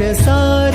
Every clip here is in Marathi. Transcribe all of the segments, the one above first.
শেষায়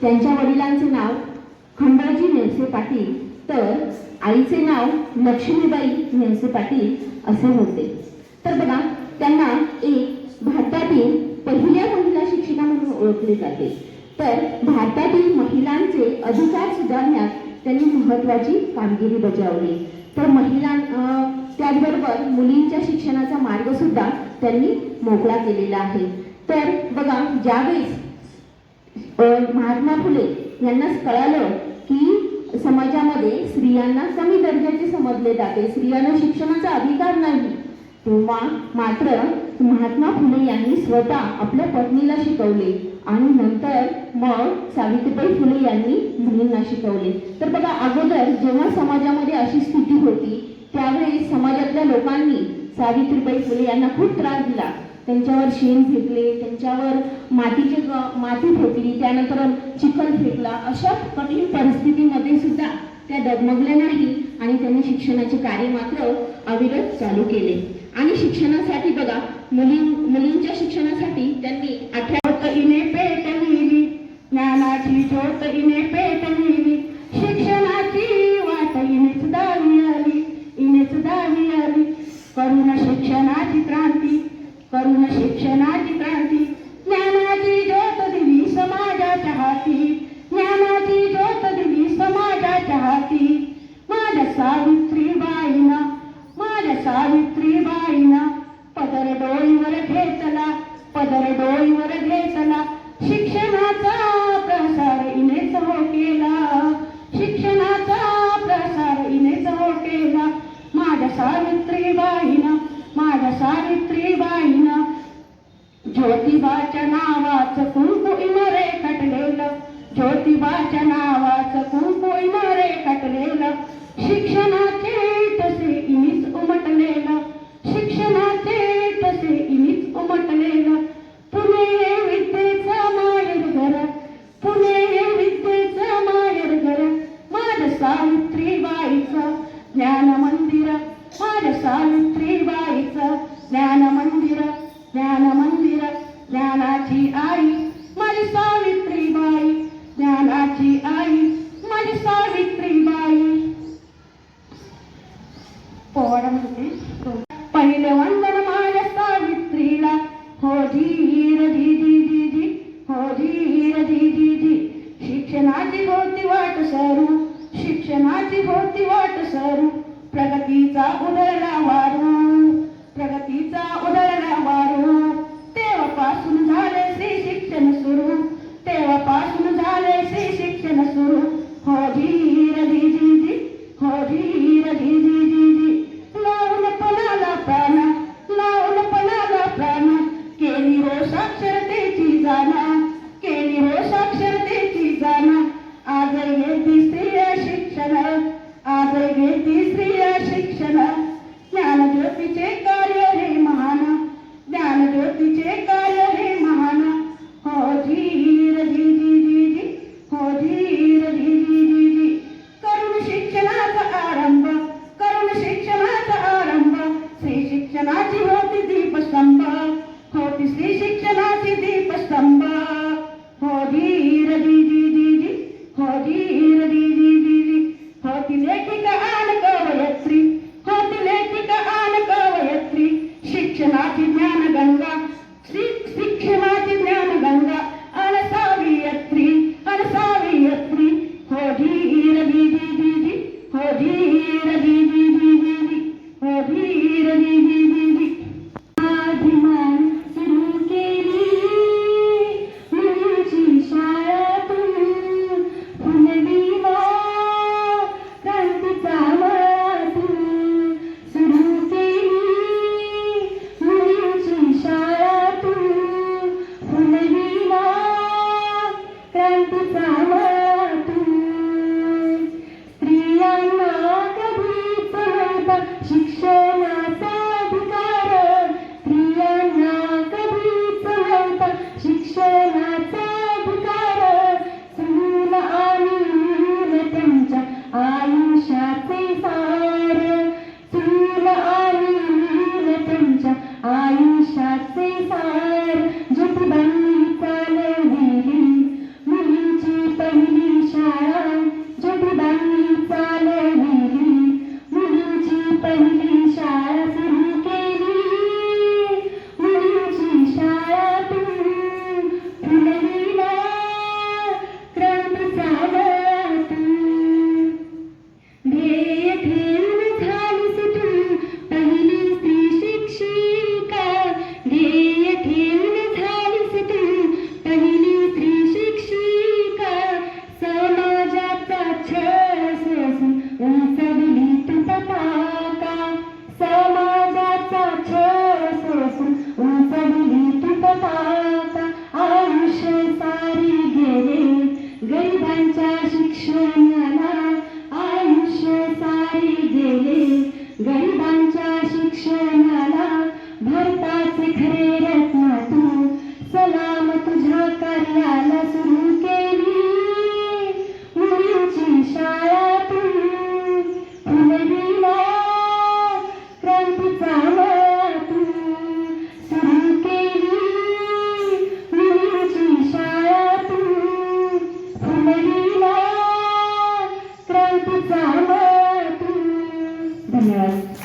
त्यांच्या वडिलांचे नाव खंबाजी नेवसे पाटील तर आईचे नाव लक्ष्मीबाई नेवसे पाटील असे होते. तर बघा त्यांना एक भारतातील पहिल्या महिला शिक्षिका म्हणून ओळखले जाते. तर भारतातील महिलांचे अधिकार सुधारण्यात त्यांनी महत्वाची कामगिरी बजावली. तर महिलां त्याचबरोबर मुलींच्या शिक्षणाचा मार्ग सुद्धा त्यांनी मोकळा केलेला आहे. तर बघा ज्यावेळेस महात्मा फुले यांना कळालं की समाजामध्ये स्त्रियांना कमी दर्जाचे समजले जाते. स्त्रियांना शिक्षणाचा अधिकार नाही. तेव्हा मात्र महात्मा फुले यांनी स्वतः आपल्या पत्नीला शिकवले आणि नंतर मग सावित्रीबाई फुले यांनी मुलींना शिकवले. तर बघा अगोदर जेव्हा समाजामध्ये अशी स्थिती होती त्यावेळी समाजातल्या लोकांनी सावित्रीबाई फुले यांना खूप त्रास दिला. त्यांच्यावर शेण फेकले त्यांच्यावर मातीचे माती फेकली त्यानंतर चिखल फेकला अशा कठीण परिस्थितीमध्ये सुद्धा त्या डगमगल्या नाही आणि त्यांनी शिक्षणाचे कार्य मात्र अविरत चालू केले. आणि शिक्षणासाठी बघा मुली मुलींच्या शिक्षणासाठी त्यांनी अठरा इने पेटविली ज्ञानाची ज्योत इने पेटविली शिक्षणाची वाट इनेच दावी आली इनेच दावी आली. करून शिक्षणाची क्रांती करुण शिक्षणाची क्रांती ज्ञानाची ज्योत दिली समाजाच्या हाती. ज्ञानाची ज्योत दिली समाजाच्या हाती. माझ्या सावित्रीबाईना माझ्या सावित्रीबाईना पदर डोळीवर घेतला पदर डोळीवर घेतला शिक्षणाचा प्रसार इनेच हो केला. शिक्षणाचा प्रसार इनेच हो केला. माझ्या सावित्रीबाईना माझ्या सावित्री ज्योतिबाच्या नावाचं कुंकू इनारे कटलेल. ज्योतिबाच्या नावाचं कुंकू इनारे कटलेल. शिक्षणा होती वाट सरू. प्रगतीचा उदळला वारू प्रगतीचा उदळला धन्यवाद.